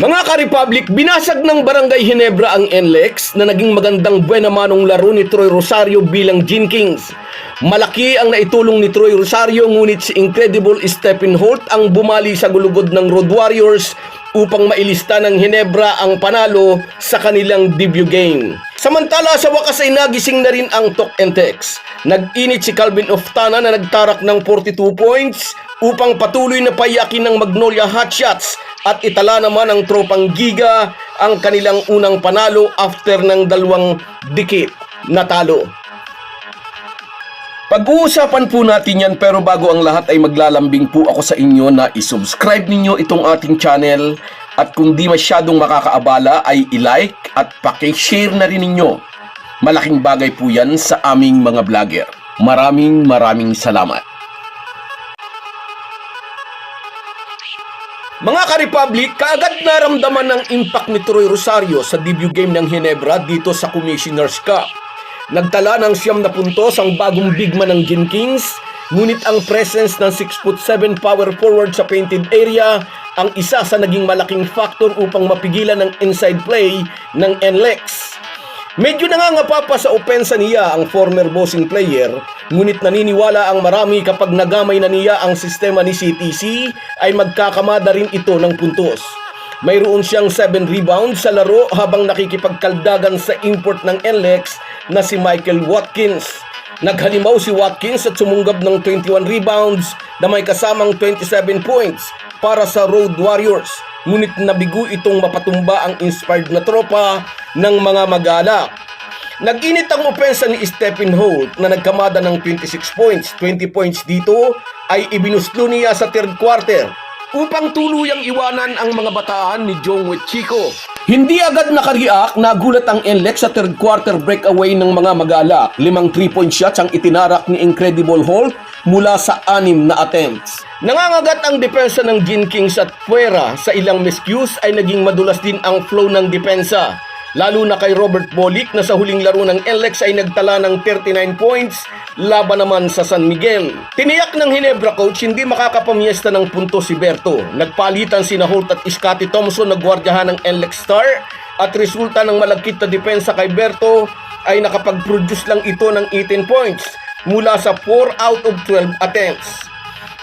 Mga ka-Republic, binasag ng Barangay Hinebra ang NLEX na naging magandang manong laro ni Troy Rosario bilang Gin Kings. Malaki ang naitulong ni Troy Rosario ngunit si Incredible Stephen Holt ang bumali sa gulugod ng Road Warriors upang mailista ng Hinebra ang panalo sa kanilang debut game. Samantala sa wakas ay nagising na rin ang Tok and Tex. Nag-init si Calvin Oftana na nagtarak ng 42 points upang patuloy na payakin ng Magnolia Hotshots at itala naman ng tropang Giga ang kanilang unang panalo after ng dalawang dikit na talo. Pag-uusapan po natin yan pero bago ang lahat ay maglalambing po ako sa inyo na isubscribe ninyo itong ating channel at kung di masyadong makakaabala ay i-like at paki-share na rin ninyo. Malaking bagay po yan sa aming mga vlogger. Maraming maraming salamat. Mga ka-Republic, kaagad naramdaman ng impact ni Troy Rosario sa debut game ng Hinebra dito sa Commissioner's Cup. Nagtala ng siyam na puntos ang bagong big man ng Gin Kings, ngunit ang presence ng 6'7 power forward sa painted area ang isa sa naging malaking factor upang mapigilan ng inside play ng NLEX. Medyo nangangapa pa sa opensa niya ang former bossing player, ngunit naniniwala ang marami kapag nagamay na niya ang sistema ni CTC ay magkakamada rin ito ng puntos. Mayroon siyang 7 rebounds sa laro habang nakikipagkaldagan sa import ng NLEX na si Michael Watkins. Naghalimaw si Watkins at sumunggab ng 21 rebounds na may kasamang 27 points para sa Road Warriors. Ngunit nabigo itong mapatumba ang inspired na tropa ng mga magalak. Nag-init ang opensa ni Stephen Holt na nagkamada ng 26 points. 20 points dito ay ibinuslo niya sa third quarter upang tuluyang iwanan ang mga bataan ni Jong Chico. Hindi agad nakareact, nagulat ang NLEX sa third quarter breakaway ng mga magala. Limang 3-point shots ang itinarak ni Incredible Holt mula sa anim na attempts. Nangangagat ang depensa ng Gin Kings at Puera sa ilang miscues ay naging madulas din ang flow ng depensa. Lalo na kay Robert Bolick na sa huling laro ng NLEX ay nagtala ng 39 points laban naman sa San Miguel. Tiniyak ng Hinebra coach hindi makakapamiesta ng punto si Berto. Nagpalitan sina Holt at Scotty Thompson na gwardyahan ng NLEX star at resulta ng malagkit na depensa kay Berto ay nakapag-produce lang ito ng 18 points mula sa 4 out of 12 attempts.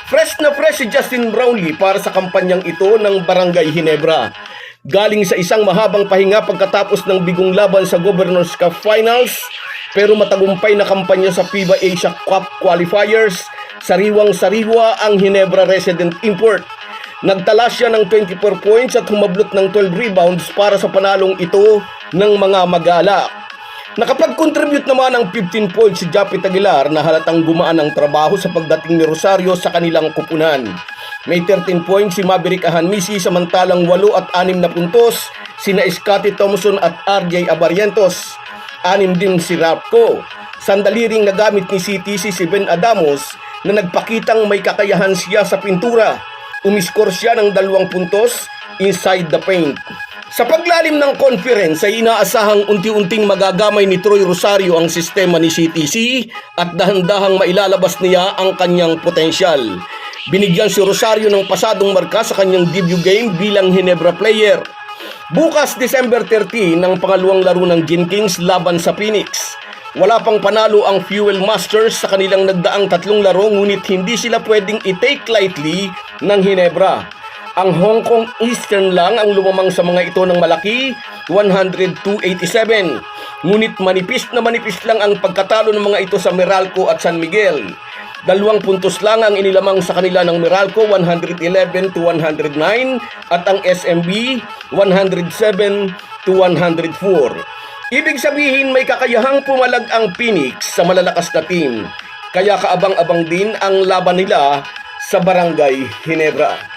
Fresh na fresh si Justin Brownlee para sa kampanyang ito ng Barangay Hinebra. Galing sa isang mahabang pahinga pagkatapos ng bigong laban sa Governor's Cup Finals, pero matagumpay na kampanya sa FIBA Asia Cup Qualifiers, sariwang-sariwa ang Hinebra resident import. Nagtala siya ng 24 points at humablot ng 12 rebounds para sa panalong ito ng mga magala. Nakapag-contribute naman ng 15 points si Japit Aguilar na halatang gumaan ang trabaho sa pagdating ni Rosario sa kanilang kupunan. May 13 points si Maverick Ahanmisi samantalang 8 at 6 na puntos sina Scotty Thompson at RJ Abarientos. Anim din si Rapco. Sandali ring nagamit ni CTC si Ben Adamos na nagpakitang may kakayahan siya sa pintura. Umiskor siya ng dalawang puntos inside the paint. Sa paglalim ng conference ay inaasahang unti-unting magagamay ni Troy Rosario ang sistema ni CTC at dahan-dahang mailalabas niya ang kanyang potensyal. Binigyan si Rosario ng pasadong marka sa kanyang debut game bilang Hinebra player. Bukas December 30 ng pangalawang laro ng Gin Kings laban sa Phoenix. Wala pang panalo ang Fuel Masters sa kanilang nagdaang tatlong laro ngunit hindi sila pwedeng i-take lightly ng Hinebra. Ang Hong Kong Eastern lang ang lumamang sa mga ito ng malaki, 102.87. Ngunit manipis na manipis lang ang pagkatalo ng mga ito sa Meralco at San Miguel. Dalawang puntos lang ang inilamang sa kanila ng Meralco, 111 to 109, at ang SMB, 107 to 104. Ibig sabihin may kakayahang pumalag ang Phoenix sa malalakas na team. Kaya kaabang-abang din ang laban nila sa Barangay Hinebra.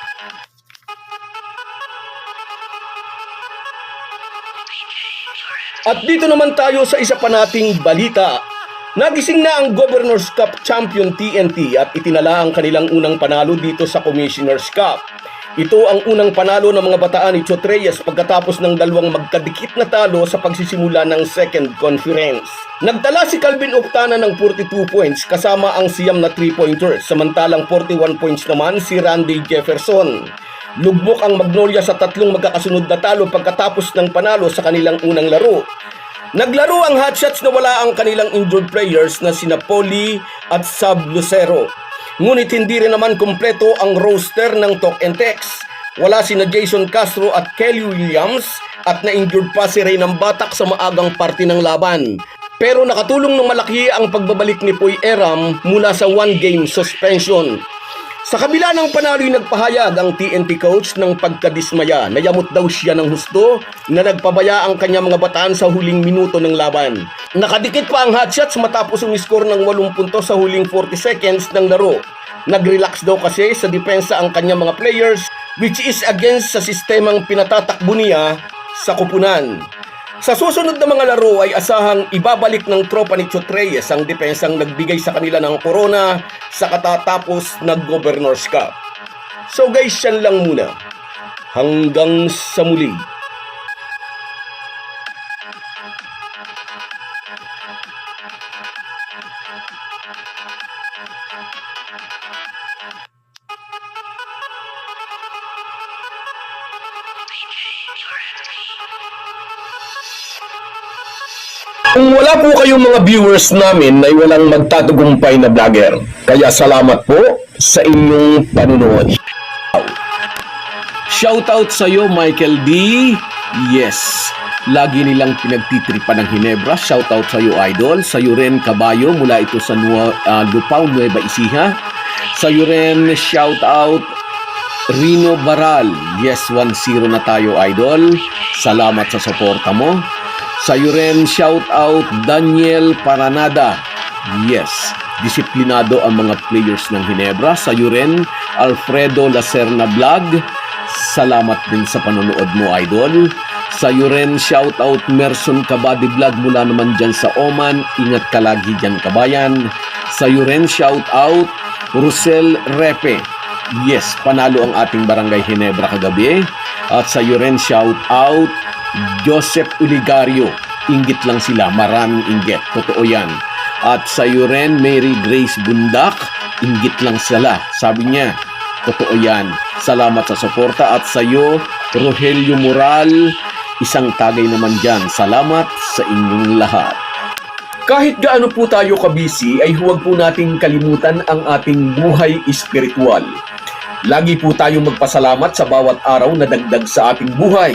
At dito naman tayo sa isa pa nating balita. Nagising na ang Governor's Cup champion TNT at itinala ang kanilang unang panalo dito sa Commissioner's Cup. Ito ang unang panalo ng mga bataan ni Chotreyes pagkatapos ng dalawang magkadikit na talo sa pagsisimula ng second conference. Nagtala si Calvin Octana ng 42 points kasama ang siyam na 3-pointers samantalang 41 points naman si Randy Jefferson. Lugbok ang Magnolia sa tatlong magkakasunod na talo pagkatapos ng panalo sa kanilang unang laro. Naglaro ang Hotshots na wala ang kanilang injured players na sina Poli at Sab Lucero. Ngunit hindi rin naman kumpleto ang roster ng Talk and Text. Wala sina Jason Castro at Kelly Williams at na-injured pa si Reynang Batak sa maagang parte ng laban. Pero nakatulong ng malaki ang pagbabalik ni Poy Eram mula sa one-game suspension. Sa kabila ng panalo'y nagpahayag ang TNT coach ng pagkadismaya na yamot daw siya ng husto na nagpabaya ang kanyang mga bataan sa huling minuto ng laban. Nakadikit pa ang hotshots matapos umiskor ng 8 puntos sa huling 40 seconds ng laro. Nag-relax daw kasi sa depensa ang kanyang mga players which is against sa sistemang pinatatakbo niya sa kupunan. Sa susunod na mga laro ay asahang ibabalik ng tropa ni Reyes ang depensang nagbigay sa kanila ng corona sa katatapos na Governors Cup. So guys, yan lang muna. Hanggang sa muli. Kung wala po kayong mga viewers namin ay walang magtatagumpay na vlogger. Kaya salamat po sa inyong panunood. Shoutout sa iyo, Michael D. Yes. Lagi nilang pinagtitripan ng Hinebra. Shoutout sa iyo, Idol. Sa iyo rin, Kabayo, mula ito sa Nua, uh, Lupao, Nueva Ecija. Sa iyo rin, shoutout Rino Baral. Yes, 1-0 na tayo, Idol. Salamat sa suporta mo. Sa rin, shout out Daniel Paranada. Yes, disiplinado ang mga players ng Hinebra. Sa rin, Alfredo Lacerna Vlog. Salamat din sa panonood mo, idol. Sa rin, shout out Merson Kabady Vlog mula naman dyan sa Oman. Ingat ka lagi dyan, kabayan. Sa rin, shout out Rusel Repe. Yes, panalo ang ating barangay Hinebra kagabi. At sa rin, shout out Joseph Uligario. Inggit lang sila, maraming inggit. Totoo yan. At sa iyo rin, Mary Grace Bundak. Inggit lang sila. Sabi niya, totoo yan. Salamat sa suporta. At sa iyo, Rogelio Moral. Isang tagay naman dyan. Salamat sa inyong lahat. Kahit gaano po tayo kabisi, ay huwag po nating kalimutan ang ating buhay espiritual. Lagi po tayong magpasalamat sa bawat araw na dagdag sa ating buhay.